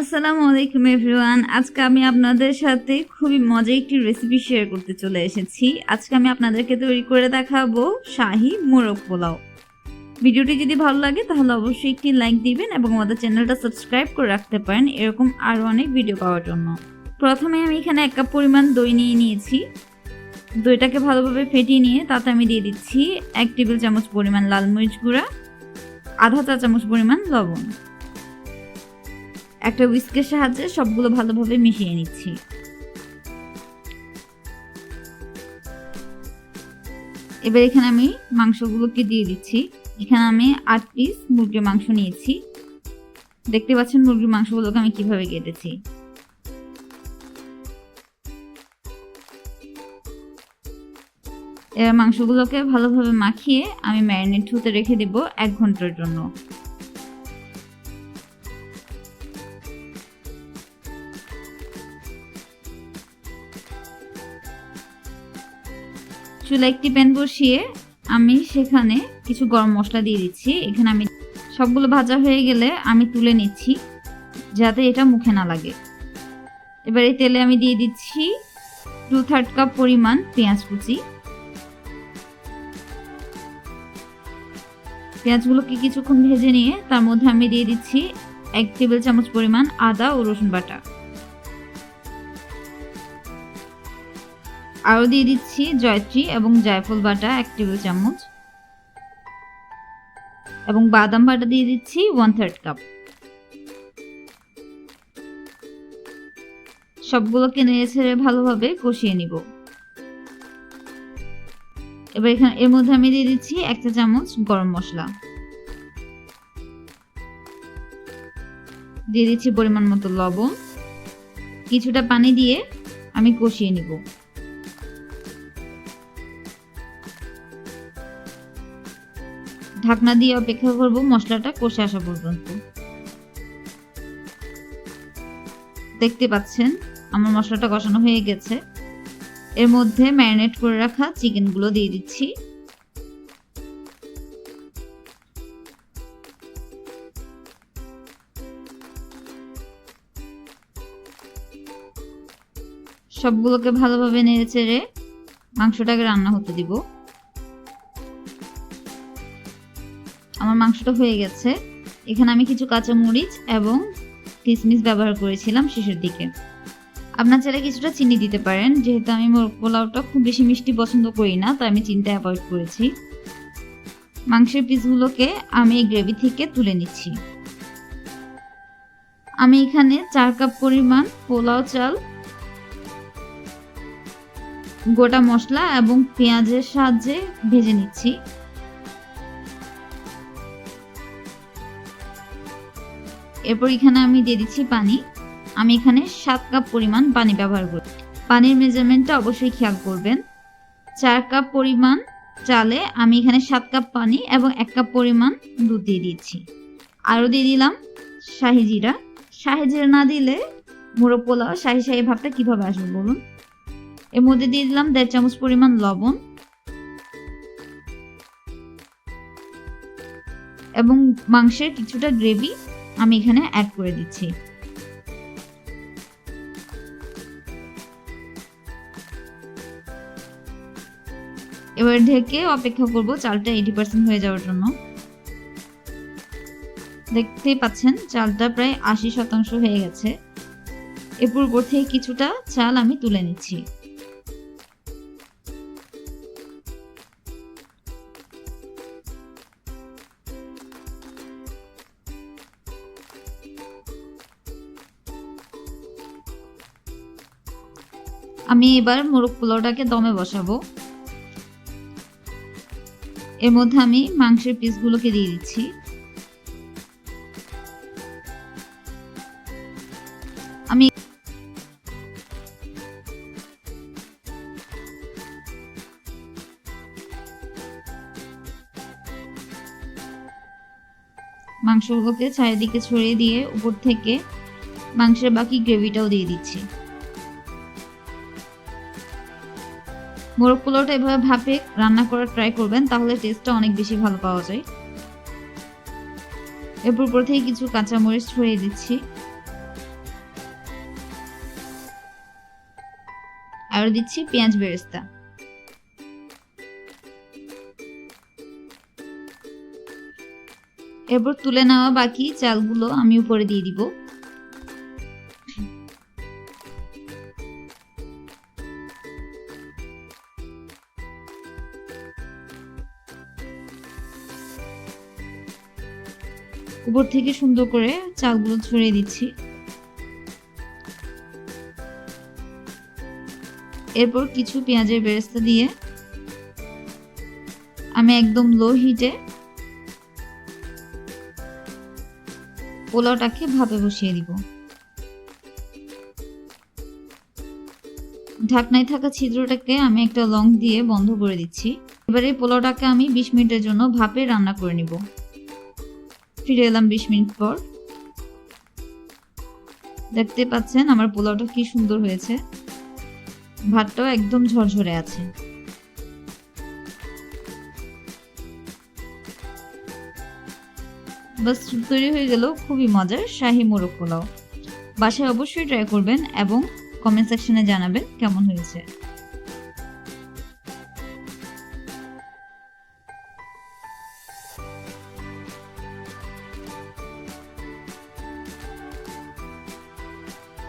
আসসালামু আলাইকুম এভরিওয়ান। আজকে আমি আপনাদের সাথে খুবই মজার একটি রেসিপি শেয়ার করতে চলে এসেছি। আজকে আমি আপনাদেরকে তৈরি করে দেখাবো শাহি মোরগ পোলাও। ভিডিওটি যদি ভালো লাগে, তাহলে অবশ্যই একটি লাইক দিবেন এবং আমাদের চ্যানেলটা সাবস্ক্রাইব করে রাখতে পারেন। এরকম আরও অনেক ভিডিও পাওয়ার জন্য। প্রথমে আমি এখানে এক কাপ পরিমাণ দই নিয়ে নিয়েছি। দইটাকে ভালোভাবে ফেটিয়ে নিয়ে তাতে আমি দিয়ে দিচ্ছি এক টেবিল চামচ পরিমাণ লাল মরিচ গুঁড়া, আধা চা চামচ পরিমাণ লবণ। একটা উইস্কের সাহায্যে সবগুলো ভালোভাবে মিশিয়ে নিচ্ছি। এবার এখানে আমি মাংসগুলোকে দিয়ে দিচ্ছি। এখানে আমি আট পিস মুরগির মাংস নিয়েছি। দেখতে পাচ্ছেন মুরগির মাংসগুলোকে আমি কীভাবে কেটেছি। এবার মাংসগুলোকে ভালোভাবে মাখিয়ে আমি ম্যারিনেট হতে রেখে দেব এক ঘণ্টার জন্য। চুলা একটি প্যান বসিয়ে আমি সেখানে কিছু গরম মশলা দিয়ে দিচ্ছি। এখানে আমি সবগুলো ভাজা হয়ে গেলে আমি তুলে নিচ্ছি যাতে এটা মুখে না লাগে। এবার এই তেলে আমি দিয়ে দিচ্ছি টু থার্ড কাপ পরিমাণ পেঁয়াজ কুচি। পেঁয়াজগুলোকে কিছুক্ষণ ভেজে নিয়ে তার মধ্যে আমি দিয়ে দিচ্ছি এক টেবিল চামচ পরিমাণ আদা ও রসুন বাটা। আরও দিয়ে দিচ্ছি জয়ত্রী এবং জায়ফল বাটা এক টেবিল চামচ। এবং বাদাম বাটা দিয়ে দিচ্ছি ওয়ান থার্ড কাপ সবগুলোকে নেড়ে ছেড়ে ভালোভাবে কষিয়ে নিব। এবার এখানে এর মধ্যে আমি দিয়ে দিচ্ছি এক চা চামচ গরম মশলা। দিয়ে দিচ্ছি পরিমাণ মতো লবণ। কিছুটা পানি দিয়ে আমি কষিয়ে নিব। ঢাকনা দিয়ে অপেক্ষা করব মশলাটা কষে আসা পর্যন্ত। দেখতে পাচ্ছেন, আমার মশলাটা কষানো হয়ে গেছে। এর মধ্যে ম্যারিনেট করে রাখা চিকেনগুলো দিয়ে দিচ্ছি। সবগুলোকে ভালোভাবে নেড়ে চেড়ে মাংসটাকে রান্না হতে দিব। আমার মাংসটা হয়ে গেছে। এখানে আমি কিছু কাঁচামরিচ এবং কিশমিশ ব্যবহার করেছিলাম শেষের দিকে। আপনার চাইলে কিছুটা চিনি দিতে পারেন, যেহেতু আমি মোরগ পোলাওটা খুব বেশি মিষ্টি পছন্দ করি না, তাই আমি চিনিটা অ্যাভয়েড করেছি। মাংসের পিসগুলোকে আমি গ্রেভি থেকে তুলে নিচ্ছি। আমি এখানে চার কাপ পরিমাণ পোলাও চাল, গোটা মশলা এবং পেঁয়াজের সাহায্যে ভেজে নিচ্ছি। এরপর এখানে আমি দিয়ে দিচ্ছি পানি। আমি এখানে সাত কাপ পরিমাণ পানি ব্যবহার করি পানির মেজারমেন্টটা অবশ্যই খেয়াল করবেন। চার কাপ পরিমাণ চালে আমি এখানে সাত কাপ পানি এবং এক কাপ পরিমাণ দুধ দিয়ে দিচ্ছি। আরও দিয়ে দিলাম শাহি জিরা। শাহি জিরা না দিলে মুড়ো পোলাও, শাহি শাহি ভাবটা কীভাবে আসবে বলুন? এর মধ্যে দিয়ে দিলাম দেড় চামচ পরিমাণ লবণ এবং মাংসের কিছুটা গ্রেভি। আমি এখানে অ্যাড করে দিচ্ছি। এবার ঢেকে অপেক্ষা করব চালটা এইটি পার্সেন্ট হয়ে যাওয়ার জন্য। দেখতেই পাচ্ছেন, চালটা প্রায় আশি শতাংশ হয়ে গেছে। এরপর থেকে কিছুটা চাল আমি তুলে নিচ্ছি। আমি এবার মোরগ পোলাওটাকে দমে বসাবো। এর মধ্যে আমি মাংসের পিসগুলোকে দিয়ে দিচ্ছি। আমি মাংসগুলোকে চারিদিকে ছড়িয়ে দিয়ে উপর থেকে মাংসের বাকি গ্রেভিটাও দিয়ে দিচ্ছি। মোরগ পোলাওটা এভাবে ভাপে রান্না করার ট্রাই করবেন, তাহলে টেস্টটা অনেক বেশি ভালো পাওয়া যায়। এরপর উপর থেকে কিছু কাঁচামরিচ ছড়িয়ে দিচ্ছি। আর দিচ্ছি পেঁয়াজ বেরেস্তা। এরপর তুলে নেওয়া বাকি চালগুলো আমি উপরে দিয়ে দিব। উপর থেকে সুন্দর করে চালগুলো ছড়িয়ে দিচ্ছি। এরপর কিছু পেঁয়াজের বেরেস্তা দিয়ে আমি একদম লো হিটে পোলাওটাকে ভাপে বসিয়ে দিব। ঢাকনায় থাকা ছিদ্রটাকে আমি একটা লং দিয়ে বন্ধ করে দিচ্ছি। এবারে পোলাওটাকে আমি বিশ মিনিটের জন্য ভাপে রান্না করে নিব। ফিরে এলাম বিশ মিনিট পর। দেখতে পাচ্ছেন আমার পোলাওটা কি সুন্দর হয়েছে। ভাতটাও একদম ঝরঝরে আছে। বাস তৈরি হয়ে গেল খুবই মজার শাহি মোরগ পোলাও। বাসায় অবশ্যই ট্রাই করবেন এবং কমেন্ট সেকশনে জানাবেন কেমন হয়েছে।